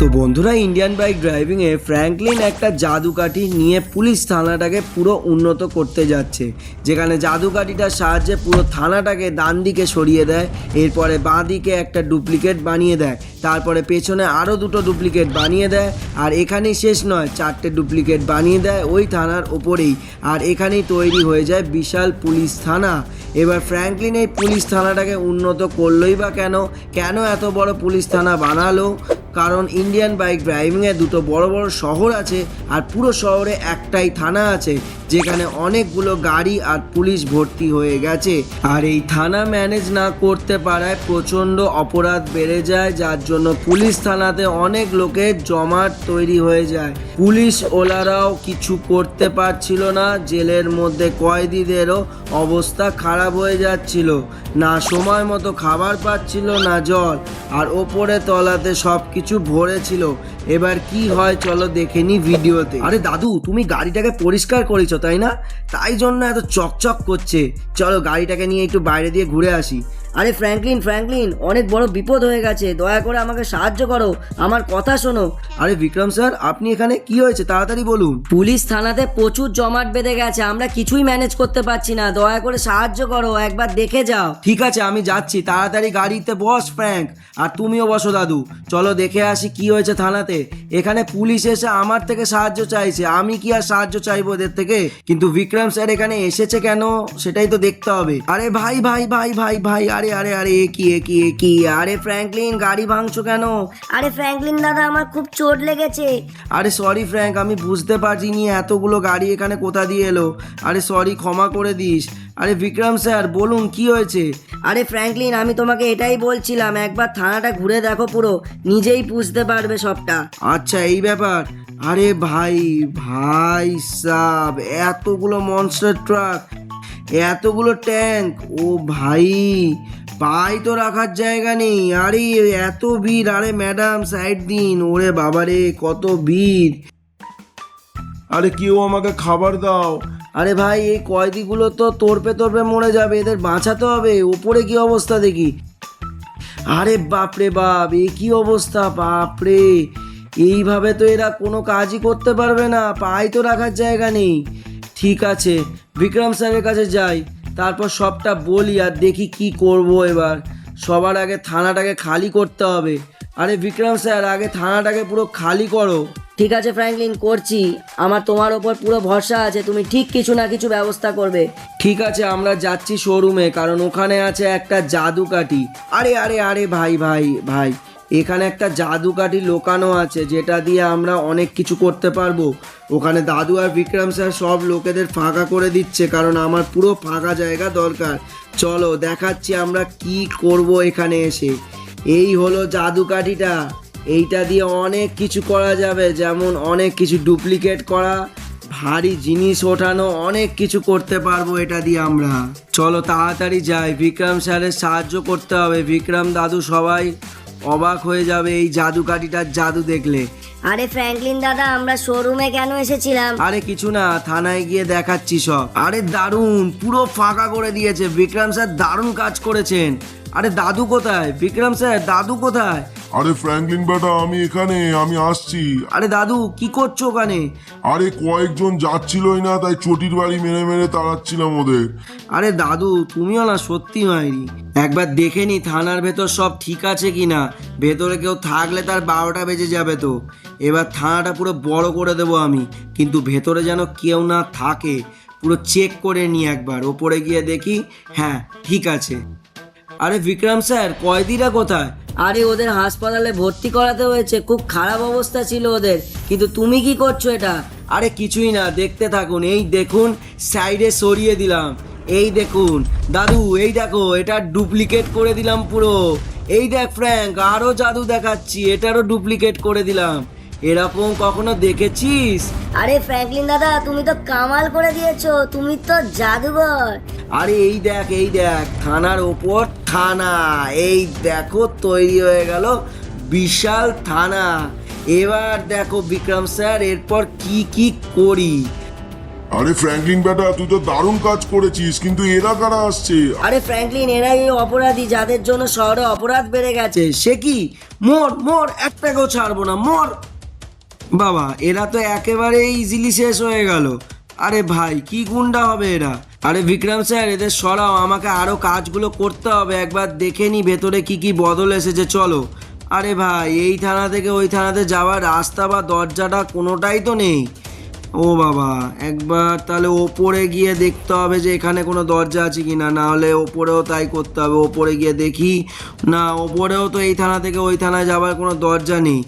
তো বন্ধুরা Indian bike ড্রাইভিংয়ে Franklin একটা জাদুকাঠি নিয়ে পুলিশ থানাটাকে পুরো উন্নত করতে যাচ্ছে। যেখানে জাদুকাঠিটার সাহায্যে পুরো থানাটাকে ডান দিকে সরিয়ে দেয়, এরপরে বাঁ দিকে একটা ডুপ্লিকেট বানিয়ে দেয়, তারপরে পেছনে আরও দুটো ডুপ্লিকেট বানিয়ে দেয়, আর এখানেই শেষ নয়, চারটে ডুপ্লিকেট বানিয়ে দেয় ওই থানার ওপরেই। আর এখানেই তৈরি হয়ে যায় বিশাল পুলিশ থানা। এবার ফ্র্যাঙ্কলিন এই পুলিশ থানাটাকে উন্নত করলোই বা কেন? কেন এত বড় পুলিশ থানা বানালো? কারণ ইন্ডিয়ান বাইক ড্রাইভিংয়ে দুটো বড় বড় শহর আছে আর পুরো শহরে একটাই থানা আছে, যেখানে অনেকগুলো গাড়ি আর পুলিশ ভর্তি হয়ে গেছে। আর এই থানা ম্যানেজ না করতে পারায় প্রচণ্ড অপরাধ বেড়ে যায়, যার জন্য পুলিশ থানাতে অনেক লোকের জমাট তৈরি হয়ে যায়। পুলিশ ওলারাও কিছু করতে পারছিল না, জেলের মধ্যে কয়েদিদেরও অবস্থা খারাপ হয়ে যাচ্ছিল। না সময় মতো খাবার পাচ্ছিল, না জল, আর ওপরে তলাতে সব কিছু ভরে ছিল এবার কি হয় চলো দেখে নি ভিডিওতে। আরে দাদু, তুমি গাড়িটাকে পরিষ্কার করেছ, তাই না? তাই জন্য এত চকচক করছে। চলো গাড়িটাকে নিয়ে একটু বাইরে দিয়ে ঘুরে আসি। আরে ফ্র্যাঙ্কলিন ফ্র্যাঙ্কলিন অনেক বড় বিপদ হয়ে গেছে। দয়া করে আমাকে সাহায্য করো। আমার কথা শোনো। আরে বিক্রম স্যার আপনি এখানে কি হয়েছে? তাড়াতাড়ি বলুন। পুলিশ থানাতে প্রচুর জমাট বেঁধে গেছে। আমরা কিছুই ম্যানেজ করতে পারছি না। দয়া করে সাহায্য করো। একবার দেখে যাও। ঠিক আছে আমি যাচ্ছি। তাড়াতাড়ি গাড়িতে বস ফ্র্যাঙ্ক। আর তুমিও বসো দাদু। চলো দেখে আসি কি হয়েছে থানাতে। এখানে পুলিশ এসে আমার থেকে সাহায্য চাইছে। আমি কি আর সাহায্য চাইব ওদের থেকে? কিন্তু বিক্রম স্যার এখানে এসেছে কেন? সেটাই তো দেখতে হবে। আরে ভাই ভাই ভাই ভাই ভাই আরে আরে আরে এ কি এ কি এ কি? আরে ফ্র্যাঙ্কলিন গাড়ি ভাঙছো কেন? আরে ফ্র্যাঙ্কলিন দাদা আমার খুব চোট লেগেছে। আরে সরি ফ্র্যাঙ্ক আমি বুঝতে পারিনি এতগুলো গাড়ি এখানে কোথা দিয়ে এলো। আরে সরি ক্ষমা করে দিস। আরে বিক্রম স্যার বলুন কি হয়েছে? আরে ফ্র্যাঙ্কলিন আমি তোমাকে এটাই বলছিলাম একবার থানাটা ঘুরে দেখো পুরো। নিজেই বুঝতে পারবে সবটা। আচ্ছা এই ব্যাপার। আরে ভাই ভাই সাব এতগুলো মনস্টার ট্রাক এতগুলো ট্যাঙ্ক? ও ভাই পাই তো রাখার জায়গা নেই। আরে এত ভিড়। আরে ম্যাডাম সাইড দিন। ওরে বাবারে কত ভিড়। আরে কেউ আমাকে খাবার দাও। আরে ভাই এই কয়েদিগুলো তো তোরপে তোরপে মরে যাবে। এদের বাঁচাতে হবে। ওপরে কি অবস্থা দেখি। আরে বাপরে বাপ এ কি অবস্থা? বাপরে। এইভাবে তো এরা কোনো কাজই করতে পারবে না। পাই তো রাখার জায়গা নেই। ঠিক আছে বিক্রম স্যারের কাছে যাই। তারপর সবটা বলি আর দেখি কি করব এবার। সবার আগে থানাটাকে খালি করতে হবে। আরে বিক্রম স্যার আগে থানাটাকে পুরো খালি করো। ঠিক আছে ফ্র্যাঙ্কলিন করছি। আমার তোমার ওপর পুরো ভরসা আছে তুমি ঠিক কিছু না কিছু ব্যবস্থা করবে। ঠিক আছে আমরা যাচ্ছি শোরুমে কারণ ওখানে আছে একটা জাদুকাঠি। আরে আরে আরে ভাই ভাই ভাই। এখানে একটা জাদুকাঠি লোকানো আছে, যেটা দিয়ে আমরা অনেক কিছু করতে পারব। ওখানে দাদু আর বিক্রম স্যার সব লোকেদের ফাঁকা করে দিচ্ছে, কারণ আমার পুরো ফাঁকা জায়গা দরকার। চলো, দেখাচ্ছি আমরা কি করব এখানে এসে। এই হলো জাদুকাঠিটা। এইটা দিয়ে অনেক কিছু করা যাবে, যেমন অনেক কিছু ডুপ্লিকেট করা, ভারী জিনিস ওঠানো, অনেক কিছু করতে পারব এটা দিয়ে আমরা। চলো, তাড়াতাড়ি যাই। বিক্রম স্যারের সাহায্য করতে হবে। বিক্রম দাদু সবাই অবাক হয়ে যাবে এই জাদুকাঠিটার জাদু দেখলে। আরে ফ্র্যাঙ্কলিন দাদা আমরা শোরুমে কেন এসেছিলাম? আরে কিছু না থানায় গিয়ে দেখাচ্ছি সব। আরে দারুণ পুরো ফাঁকা করে দিয়েছে। বিক্রম স্যার দারুণ কাজ করেছেন। আরে দাদু কোথায়? বিক্রম স্যার দাদু কোথায়? আরে ফ্র্যাঙ্কলিন বেটা আমি এখানে আমি আসছি। আরে দাদু কি করছ ওখানে? আরে কয়েকজন যাচ্ছিলই না তাই চটির বাড়ি মেরে মেরে তাড়াচ্ছিলাম ওদের। আরে দাদু তুমিও না সত্যি মাইরি একবার দেখে নি থানার ভেতর সব ঠিক আছে কি না ভেতরে কেউ থাকলে তার বারোটা বেজে যাবে তো। এবার থানাটা পুরো বড় করে দেবো আমি। কিন্তু ভেতরে যেন কেউ না থাকে। পুরো চেক করে নি একবার। ওপরে গিয়ে দেখি হ্যাঁ ঠিক আছে। আরে বিক্রম স্যার কয়দিরা কোথায়? আরে ওদের হাসপাতালে ভর্তি করাতে হয়েছে খুব খারাপ অবস্থা ছিল ওদের। কিন্তু তুমি কি করছ এটা? আরে কিছুই না দেখতে থাকুন এই দেখুন সাইডে সরিয়ে দিলাম। এই দেখুন দাদু এই দেখো এটা ডুপ্লিকেট করে দিলাম পুরো। এই দেখ ফ্র্যাঙ্ক আরও জাদু দেখাচ্ছি এটারও ডুপ্লিকেট করে দিলাম। এরকম কখনো দেখেছিস? আরে ফ্র্যাঙ্কলিন দাদা তুমি তো কামাল করে দিয়েছ তুমি তো জাদুঘর। আরে এই দেখ এই দেখ থানার ওপর থানা এই দেখো তৈরি হয়ে গেল বিশাল থানা। এবার দেখো বিক্রম স্যার এরপর কি কি করি। আরে ফ্র্যাঙ্কলিন বেটা তুই তো দারুণ কাজ করেছিস কিন্তু এরা কারা আসছে? আরে ফ্র্যাঙ্কলিন এরাই এই অপরাধী যাদের জন্য শহরে অপরাধ বেড়ে গেছে। সে কি? মোর মোর একটাকেও ছাড়বো না মোর। বাবা, এরা তো একেবারে ইজিলি শেষ হয়ে গেল। আরে ভাই, কি গুন্ডা হবে এরা? আরে বিক্রম স্যার, এদের সরাও, আমাকে আরও কাজগুলো করতে হবে। একবার দেখে নি ভেতরে কি কি বদল এসেছে, চলো। আরে ভাই, এই থানা থেকে ওই থানাতে যাওয়ার রাস্তা বা দরজাটা কোনোটাই তো নেই। ও বাবা, একবার তাহলে ওপরে গিয়ে দেখতে হবে যে এখানে কোনো দরজা আছে কি না না হলে ওপরেও তাই করতে হবে, ওপরে গিয়ে দেখি। না, ওপরেও তো এই থানা থেকে ওই থানায় যাওয়ার কোনো দরজা নেই।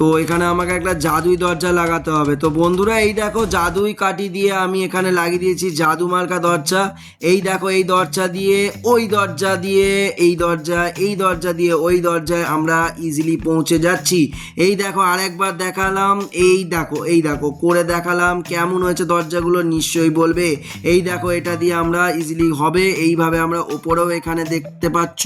তো এখানে আমাকে একটা জাদুই দরজা লাগাতে হবে। তো বন্ধুরা, এই দেখো জাদুই কাঠি দিয়ে আমি এখানে লাগিয়ে দিয়েছি জাদু মার্কা দরজা। এই দেখো এই দরজা দিয়ে, ওই দরজা দিয়ে, এই দরজা এই দরজা দিয়ে, ওই দরজায় আমরা ইজিলি পৌঁছে যাচ্ছি। এই দেখো আরেকবার দেখালাম, এই দেখো এই দেখো, করে দেখালাম কেমন হয়েছে দরজাগুলো, নিশ্চয়ই বলবে। এই দেখো এটা দিয়ে আমরা ইজিলি হবে, এইভাবে আমরা ওপরেও এখানে দেখতে পাচ্ছ।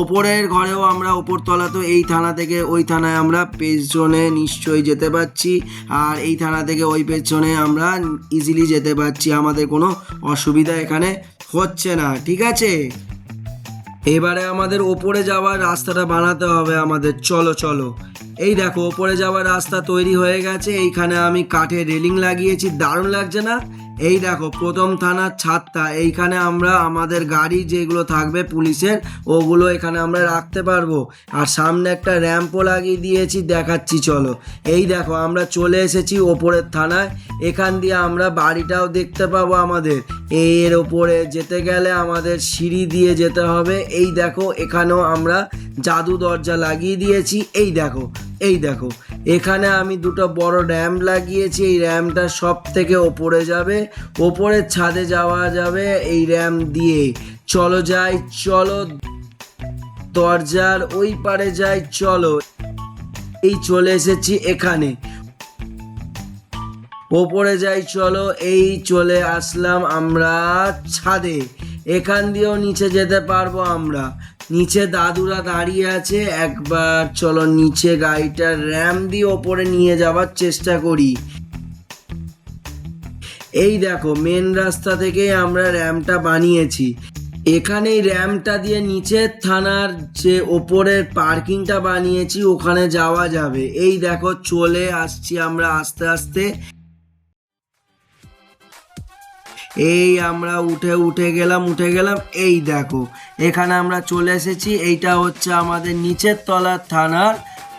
ওপরের ঘরেও আমরা ওপর তলাতেও এই থানা থেকে ওই থানায় আমরা পেছনে নিশ্চয়ই যেতে পারছি। আর এই থানা থেকে ওই পেছনে আমরা ইজিলি যেতে পারছি। আমাদের কোনো অসুবিধা এখানে হচ্ছে না, ঠিক আছে? এবারে আমাদের ওপরে যাওয়ার রাস্তাটা বানাতে হবে আমাদের। চলো চলো। এই দেখো, ওপরে যাওয়ার রাস্তা তৈরি হয়ে গেছে। এইখানে আমি কাঠে রেলিং লাগিয়েছি। দারুণ লাগছে না? এই দেখো, প্রথম থানার ছাদটা। এইখানে আমরা আমাদের গাড়ি যেগুলো থাকবে পুলিশের, ওগুলো এখানে আমরা রাখতে পারব। আর সামনে একটা র্যাম্পও লাগিয়ে দিয়েছি, দেখাচ্ছি, চলো। এই দেখো, আমরা চলে এসেছি ওপরের থানায়। এখান দিয়ে আমরা বাড়িটাও দেখতে পাবো আমাদের। এর ওপরে যেতে গেলে আমাদের সিঁড়ি দিয়ে যেতে হবে। এই দেখো, এখানেও আমরা জাদু দরজা লাগিয়ে দিয়েছি। এই দেখো এই দেখো। এখানে আমি দুটো বড় র্যাম লাগিয়েছি, এই র্যামটা সব থেকে ওপরে যাবে। ওপরের ছাদে যাওয়া যাবে এই র্যাম দিয়ে। চলো যাই, চলো। দরজার ওই পারে যাই, চলো। এই চলে এসেছি এখানে। ওপরে যাই, চলো। এই চলে আসলাম আমরা ছাদে। এখান দিয়েও নিচে যেতে পারব আমরা। নিচে দাদুরা দাঁড়িয়ে আছে, একবার চলো নিচে গাড়িটা র্যাম দিয়ে ওপরে নিয়ে যাওয়ার চেষ্টা করি। এই দেখো মেন রাস্তা থেকে আমরা র্যামটা বানিয়েছি। এখানে র্যামটা দিয়ে নিচের থানার যে ওপরের পার্কিংটা বানিয়েছি, ওখানে যাওয়া যাবে। এই দেখো, চলে আসছি আমরা আস্তে আস্তে। এই আমরা উঠে উঠে গেলাম উঠে গেলাম। এই দেখো, এখানে আমরা চলে এসেছি। এইটা হচ্ছে আমাদের নিচের তলার থানার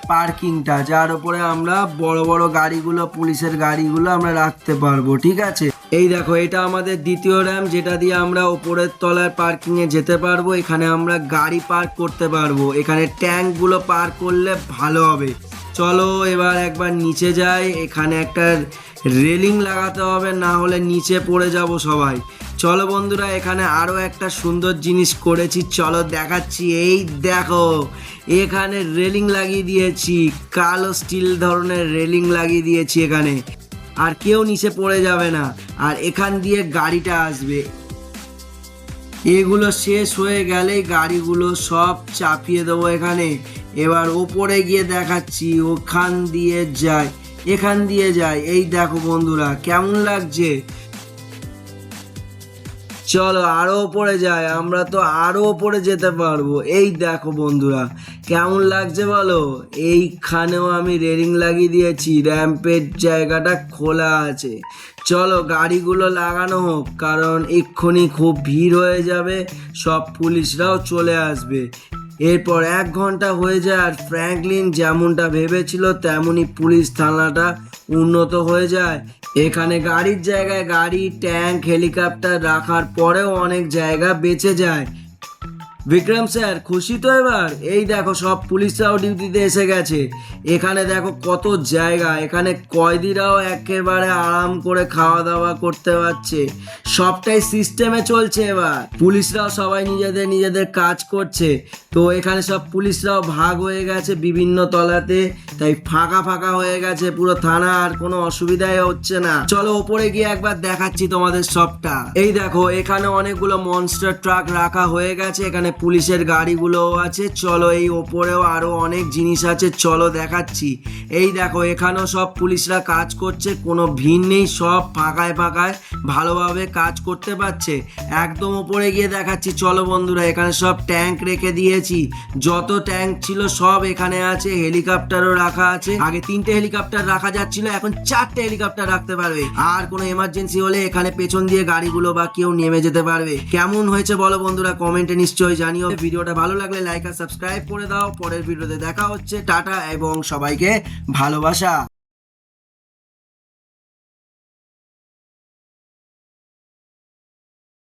পার্কিংটা, যার উপরে আমরা বড় বড় গাড়িগুলো, পুলিশের গাড়িগুলো আমরা রাখতে পারব, ঠিক আছে? এই দেখো, এটা আমাদের দ্বিতীয় র্যাম, যেটা দিয়ে আমরা উপরের তলার পার্কিংয়ে যেতে পারব। এখানে আমরা গাড়ি পার্ক করতে পারব। এখানে ট্যাঙ্কগুলো পার্ক করলে ভালো হবে। চলো এবার একবার নিচে যাই। এখানে একটা রেলিং লাগাতে হবে, না হলে নিচে পড়ে যাব সবাই। চলো বন্ধুরা, এখানে আরও একটা সুন্দর জিনিস করেছি। চলো দেখাচ্ছি। এই দেখো, এখানে রেলিং লাগিয়ে দিয়েছি। কালো স্টিল ধরনের রেলিং লাগিয়ে দিয়েছি এখানে। আর কেউ নিচে পড়ে যাবে না। আর এখান দিয়ে গাড়িটা আসবে। এগুলো শেষ হয়ে গেলেই গাড়িগুলো সব চাপিয়ে দেবো এখানে। এবার ওপরে গিয়ে দেখাচ্ছি, ওখান দিয়ে যায়, এখান দিয়ে যায়। এই দেখো বন্ধুরা, কেমন লাগছে? চলো আরও ওপরে যাই, আমরা তো আরও ওপরে যেতে পারব। এই দেখো বন্ধুরা, কেমন লাগছে বলো? এইখানেও আমি রেলিং লাগিয়ে দিয়েছি র্যাম্পের জায়গাটা খোলা আছে। চলো গাড়িগুলো লাগানো হোক, কারণ এক্ষুনি খুব ভিড় হয়ে যাবে, সব পুলিশরাও চলে আসবে। এরপর এক ঘণ্টা হয়ে যায়, আর ফ্র্যাঙ্কলিন যেমনটা ভেবেছিল, তেমনই পুলিশ থানাটা উন্নত হয়ে যায়। এখানে গাড়ির জায়গায় গাড়ি, ট্যাঙ্ক, হেলিকপ্টার রাখার পরেও অনেক জায়গা বেঁচে যায়। বিক্রম স্যার, খুশি তো এবার? এই দেখো সব পুলিশরাও ডিউটিতে এসে গেছে। এখানে দেখো কত জায়গা। এখানে কয়েদিরাও একেবারে আরাম করে খাওয়া দাওয়া করতে পারছে। সবটাই সিস্টেমে চলছে এবার। পুলিশরাও সবাই নিজেদের নিজেদের কাজ করছে। তো এখানে সব পুলিশরাও ভাগ হয়ে গেছে বিভিন্ন তলাতে। তাই ফাঁকা ফাঁকা হয়ে গেছে পুরো থানা, আর কোনো অসুবিধাই হচ্ছে না। চলো ওপরে গিয়ে একবার দেখাচ্ছি তোমাদের সবটা। এই দেখো, এখানে অনেকগুলো মনস্টার ট্রাক রাখা হয়ে গেছে। এখানে পুলিশের গাড়িগুলোও আছে। চলো এই ওপরেও আরও অনেক জিনিস আছে, চলো দেখাচ্ছি। এই দেখো, এখানেও সব পুলিশরা কাজ করছে। কোনো ভিড় নেই, সব ফাঁকায় ফাঁকায় ভালোভাবে কাজ করতে পারছে। একদম ওপরে গিয়ে দেখাচ্ছি। চলো বন্ধুরা, এখানে সব ট্যাঙ্ক রেখে দিয়েছি যত ট্যাঙ্ক ছিল সব এখানে আছে হেলিকপ্টারও রাখা আছে। আগে তিনটে হেলিকপ্টার রাখা যাচ্ছিল, এখন চারটে হেলিকপ্টার রাখতে পারবে। আর কোনো এমার্জেন্সি হলে এখানে পেছন দিয়ে গাড়িগুলো বা কেউ নেমে যেতে পারবে। কেমন হয়েছে বলো বন্ধুরা কমেন্টে নিশ্চয়ই জানিও। ভিডিওটা ভালো লাগলে লাইক আর সাবস্ক্রাইব করে দাও। পরের ভিডিওতে দেখা হচ্ছে। টাটা এবং সবাইকে ভালোবাসা।